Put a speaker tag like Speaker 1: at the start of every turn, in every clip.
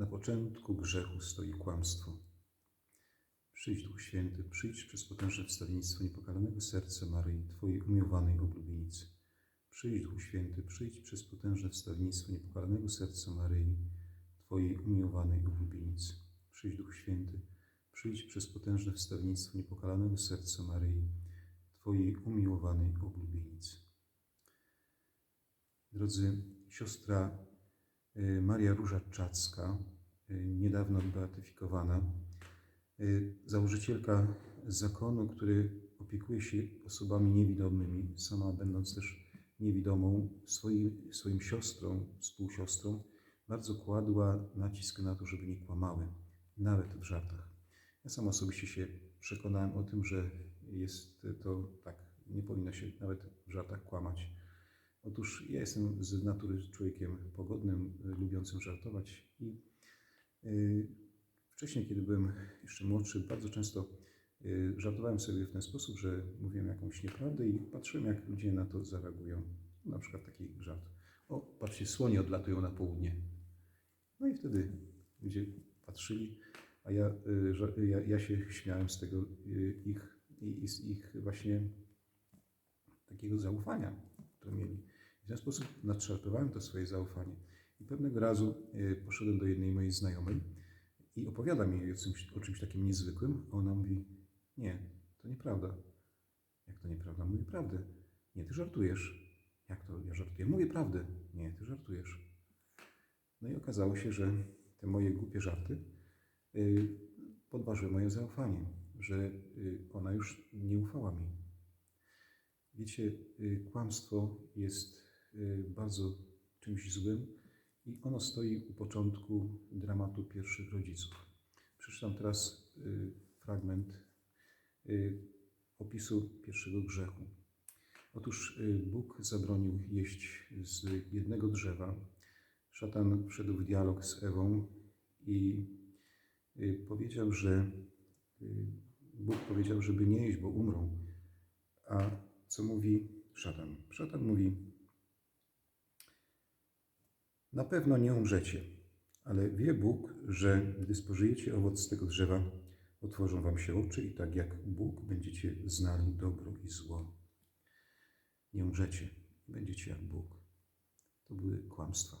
Speaker 1: Na początku grzechu stoi kłamstwo. Przyjdź Duch Święty, przyjdź przez potężne wstawiennictwo niepokalanego serca Maryi, Twojej umiłowanej oblubienicy. Przyjdź Duch Święty, przyjdź przez potężne wstawiennictwo niepokalanego serca Maryi, Twojej umiłowanej oblubienicy. Przyjdź Duch Święty, przyjdź przez potężne wstawiennictwo niepokalanego serca Maryi, Twojej umiłowanej oblubienicy. Drodzy, siostra Maria Róża Czacka, y, niedawno beatyfikowana, y, założycielka zakonu, który opiekuje się osobami niewidomymi, sama będąc też niewidomą, swoim, swoim siostrą, współsiostrą, bardzo kładła nacisk na to, żeby nie kłamały, nawet w żartach. Ja sam osobiście się przekonałem o tym, że jest to tak, nie powinno się nawet w żartach kłamać. Otóż ja jestem z natury człowiekiem pogodnym, lubiącym żartować i y, wcześniej, kiedy byłem jeszcze młodszy, bardzo często y, żartowałem sobie w ten sposób, że mówiłem jakąś nieprawdę i patrzyłem, jak ludzie na to zareagują. Na przykład taki żart. O, patrzcie, słonie odlatują na południe. No i wtedy ludzie patrzyli, a ja, y, ja, ja się śmiałem z tego ich, i z ich właśnie takiego zaufania, które mieli. Ten sposób nadszarpowałem to swoje zaufanie. I pewnego razu y, poszedłem do jednej mojej znajomej i opowiadam jej o czymś, o czymś takim niezwykłym, a ona mówi, nie, to nieprawda. Jak to nieprawda? Mówię prawdę. Nie, ty żartujesz. Jak to ja żartuję? Mówię prawdę. Nie, ty żartujesz. No i okazało się, że te moje głupie żarty y, podważyły moje zaufanie, że y, ona już nie ufała mi. Wiecie, kłamstwo jest bardzo czymś złym i ono stoi u początku dramatu pierwszych rodziców. Przeczytam teraz y, fragment y, opisu pierwszego grzechu. Otóż y, Bóg zabronił jeść z jednego drzewa. Szatan wszedł w dialog z Ewą i y, powiedział, że y, Bóg powiedział, żeby nie jeść, bo umrą. A co mówi szatan? Szatan mówi: Na pewno nie umrzecie, ale wie Bóg, że gdy spożyjecie owoc z tego drzewa, otworzą wam się oczy i tak jak Bóg będziecie znali dobro i zło. Nie umrzecie, będziecie jak Bóg. To były kłamstwa.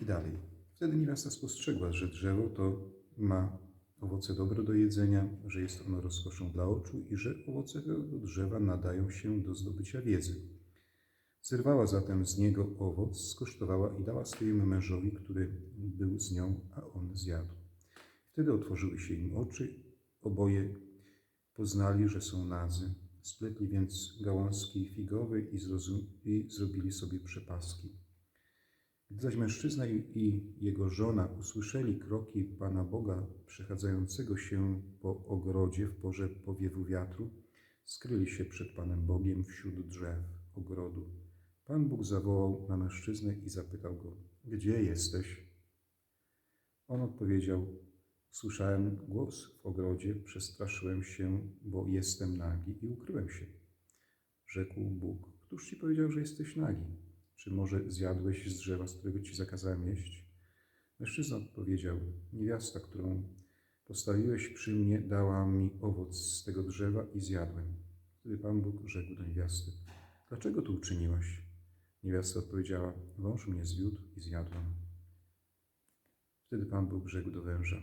Speaker 1: I dalej. Wtedy niewiasta spostrzegła, że drzewo to ma owoce dobre do jedzenia, że jest ono rozkoszą dla oczu i że owoce tego drzewa nadają się do zdobycia wiedzy. Zerwała zatem z niego owoc, skosztowała i dała swojemu mężowi, który był z nią, a on zjadł. Wtedy otworzyły się im oczy, oboje poznali, że są nadzy. Spletli więc gałązki figowe i, i zrobili sobie przepaski. Gdy zaś mężczyzna i jego żona usłyszeli kroki Pana Boga przechadzającego się po ogrodzie w porze powiewu wiatru, skryli się przed Panem Bogiem wśród drzew ogrodu. Pan Bóg zawołał na mężczyznę i zapytał go, gdzie jesteś? On odpowiedział, słyszałem głos w ogrodzie, przestraszyłem się, bo jestem nagi i ukryłem się. Rzekł Bóg, któż ci powiedział, że jesteś nagi? Czy może zjadłeś z drzewa, z którego ci zakazałem jeść? Mężczyzna odpowiedział, niewiasta, którą postawiłeś przy mnie, dała mi owoc z tego drzewa i zjadłem. Wtedy Pan Bóg rzekł do niewiasty, dlaczego to uczyniłaś? Niewiasta odpowiedziała, wąż mnie zwiódł i zjadłam. Wtedy Pan Bóg rzekł do węża,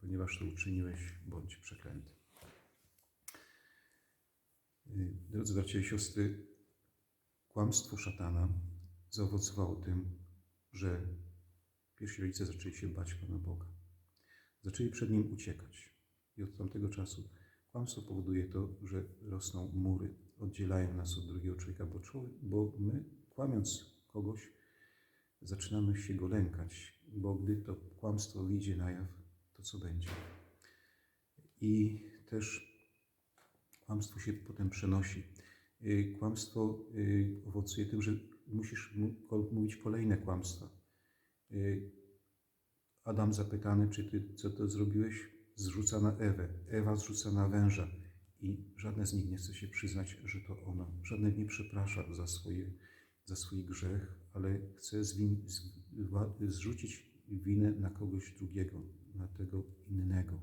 Speaker 1: ponieważ to uczyniłeś, bądź przeklęty. Y, Drodzy bracia i siostry, kłamstwo szatana zaowocowało tym, że pierwsi rodzice zaczęli się bać Pana Boga. Zaczęli przed Nim uciekać. I od tamtego czasu kłamstwo powoduje to, że rosną mury, oddzielają nas od drugiego człowieka, bo, człowiek, bo my, kłamiąc kogoś, zaczynamy się go lękać, bo gdy to kłamstwo wyjdzie na jaw, to co będzie? I też kłamstwo się potem przenosi. Y, Kłamstwo y, owocuje tym, że musisz mówić kolejne kłamstwa. Y, Adam zapytany, czy ty co to zrobiłeś, zrzuca na Ewę. Ewa zrzuca na węża. I żadne z nich nie chce się przyznać, że to ona. Żadne nie przeprasza za, swoje, za swój grzech, ale chce zwin, zrzucić winę na kogoś drugiego, na tego innego.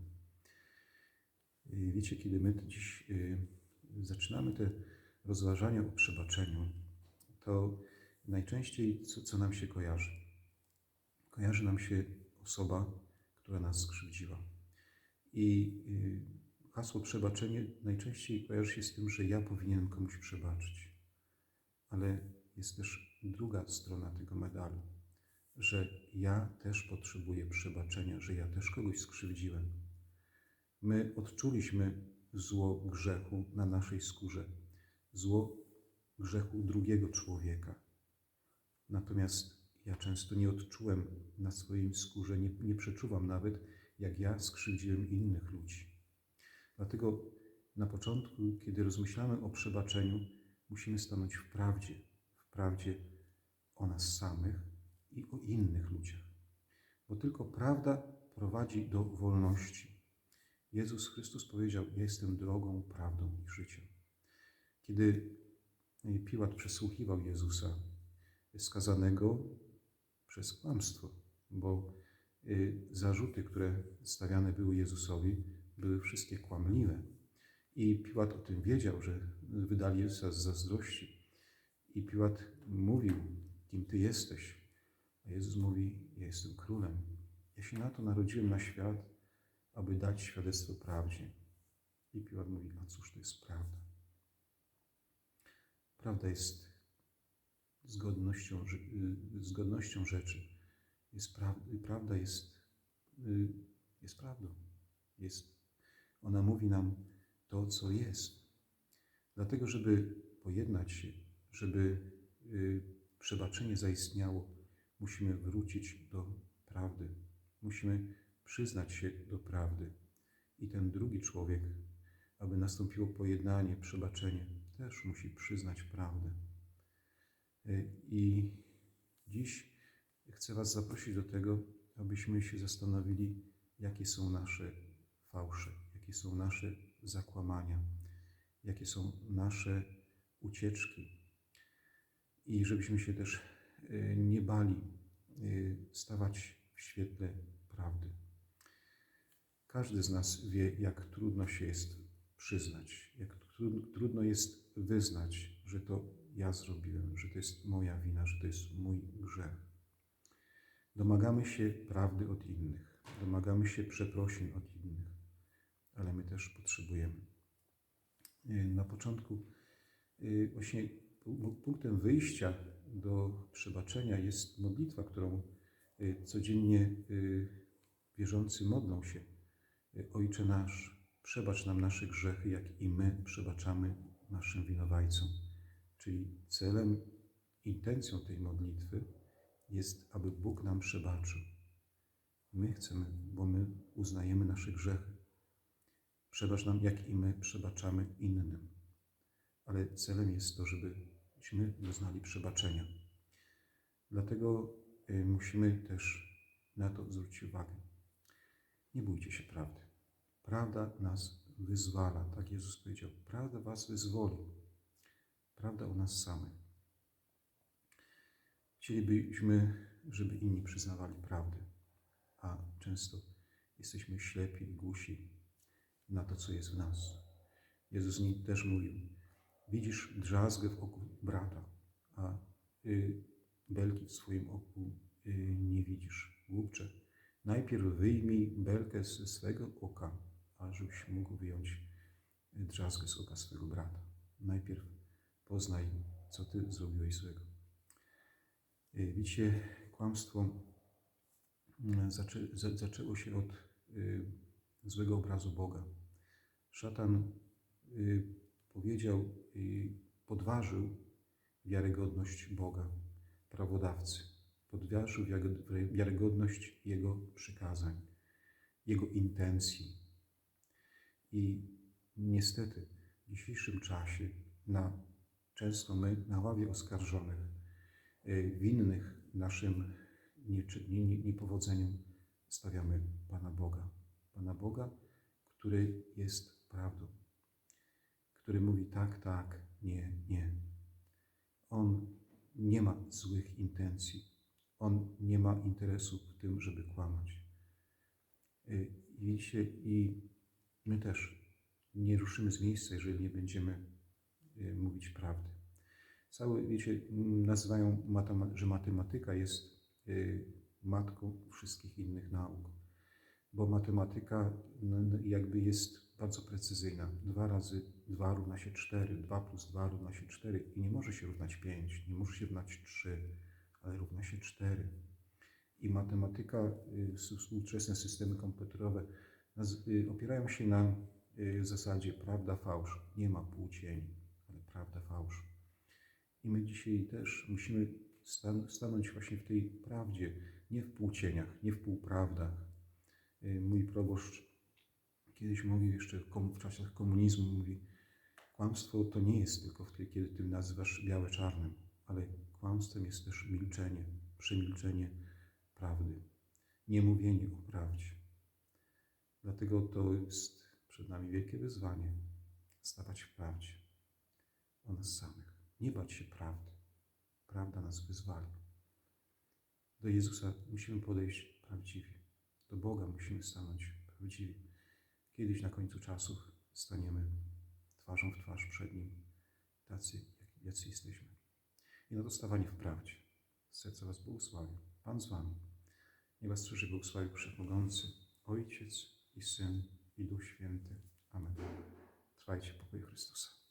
Speaker 1: Y, Wiecie, kiedy my dziś y, zaczynamy te rozważania o przebaczeniu, to najczęściej co, co nam się kojarzy? Kojarzy nam się osoba, która nas skrzywdziła. I y, hasło przebaczenie najczęściej kojarzy się z tym, że ja powinienem komuś przebaczyć. Ale jest też druga strona tego medalu, że ja też potrzebuję przebaczenia, że ja też kogoś skrzywdziłem. My odczuliśmy zło grzechu na naszej skórze, zło grzechu drugiego człowieka. Natomiast ja często nie odczułem na swojej skórze, nie, nie przeczuwam nawet, jak ja skrzywdziłem innych ludzi. Dlatego na początku, kiedy rozmyślamy o przebaczeniu, musimy stanąć w prawdzie, prawdzie o nas samych i o innych ludziach. Bo tylko prawda prowadzi do wolności. Jezus Chrystus powiedział: jestem drogą, prawdą i życiem. Kiedy Piłat przesłuchiwał Jezusa, skazanego przez kłamstwo, bo y, zarzuty, które stawiane były Jezusowi, były wszystkie kłamliwe. I Piłat o tym wiedział, że wydali Jezusa z zazdrości. I Piłat mówił, kim Ty jesteś. A Jezus mówi, ja jestem królem. Ja się na to narodziłem na świat, aby dać świadectwo prawdzie. I Piłat mówi, a cóż to jest prawda? Prawda jest zgodnością, zgodnością rzeczy. Jest pra, prawda jest, y, jest prawdą. Jest, ona mówi nam to, co jest. Dlatego, żeby pojednać się, żeby y, przebaczenie zaistniało, musimy wrócić do prawdy. Musimy przyznać się do prawdy. I ten drugi człowiek, aby nastąpiło pojednanie, przebaczenie, też musi przyznać prawdę. I dziś chcę Was zaprosić do tego, abyśmy się zastanowili, jakie są nasze fałsze, jakie są nasze zakłamania, jakie są nasze ucieczki. I żebyśmy się też e, nie bali e, stawać w świetle prawdy. Każdy z nas wie, jak trudno się jest przyznać, jak trudno jest wyznać, że to ja zrobiłem, że to jest moja wina, że to jest mój grzech. Domagamy się prawdy od innych, domagamy się przeprosin od innych, ale my też potrzebujemy. Na początku, właśnie punktem wyjścia do przebaczenia jest modlitwa, którą y, codziennie y, wierzący modlą się. Ojcze nasz, przebacz nam nasze grzechy, jak i my przebaczamy naszym winowajcom. Czyli celem, intencją tej modlitwy jest, aby Bóg nam przebaczył. My chcemy, bo my uznajemy nasze grzechy. Przebacz nam, jak i my przebaczamy innym. Ale celem jest to, żebyśmy doznali przebaczenia. Dlatego y, musimy też na to zwrócić uwagę. Nie bójcie się prawdy. Prawda nas wyzwala, tak Jezus powiedział. Prawda was wyzwoli. Prawda o nas samych. Chcielibyśmy, żeby inni przyznawali prawdę, a często jesteśmy ślepi i głusi na to, co jest w nas. Jezus też mówił, widzisz drzazgę w oku brata, a y, belki w swoim oku y, nie widzisz. Głupcze, najpierw wyjmij belkę ze swego oka, ażebyś mógł wyjąć drzazgę z oka swego brata. Najpierw poznaj, co Ty zrobiłeś złego. Y, widzicie, kłamstwo mm, zaczę, zaczęło się od y, złego obrazu Boga. Szatan y, powiedział podważył wiarygodność Boga, prawodawcy. Podważył wiarygodność Jego przykazań, Jego intencji. I niestety w dzisiejszym czasie na Często my na ławie oskarżonych, y, winnych naszym niepowodzeniom, stawiamy Pana Boga. Pana Boga, który jest prawdą, który mówi tak, tak, nie, nie. On nie ma złych intencji. On nie ma interesu w tym, żeby kłamać. Y, I i my też nie ruszymy z miejsca, jeżeli nie będziemy y, mówić prawdy. Cały, wiecie, nazywają, że matematyka jest y, matką wszystkich innych nauk, bo matematyka jakby jest bardzo precyzyjna. 2 razy 2 równa się 4, 2 plus 2 równa się 4 i nie może się równać 5, nie może się równać 3, ale równa się 4. I matematyka, y, współczesne systemy komputerowe y, opierają się na y, zasadzie prawda, fałsz. Nie ma półcieni, ale prawda, fałsz. I my dzisiaj też musimy stan- stanąć właśnie w tej prawdzie, nie w półcieniach, nie w półprawdach. Mój proboszcz kiedyś mówił jeszcze w czasach komunizmu, mówi, kłamstwo to nie jest tylko wtedy, kiedy ty nazywasz białe czarnym, ale kłamstwem jest też milczenie, przemilczenie prawdy, niemówienie o prawdzie. Dlatego to jest przed nami wielkie wyzwanie stawać w prawdzie o nas samych. Nie bać się prawdy. Prawda nas wyzwala. Do Jezusa musimy podejść prawdziwie. Do Boga musimy stanąć prawdziwie. Kiedyś na końcu czasów staniemy twarzą w twarz przed Nim, tacy, jacy jesteśmy. I na to stawanie w prawdzie. Z serca Was błogosławię. Pan z Wami. Niech Was strzeże błogosławił Wszechmogący, Ojciec i Syn i Duch Święty. Amen. Trwajcie w pokoju Chrystusa.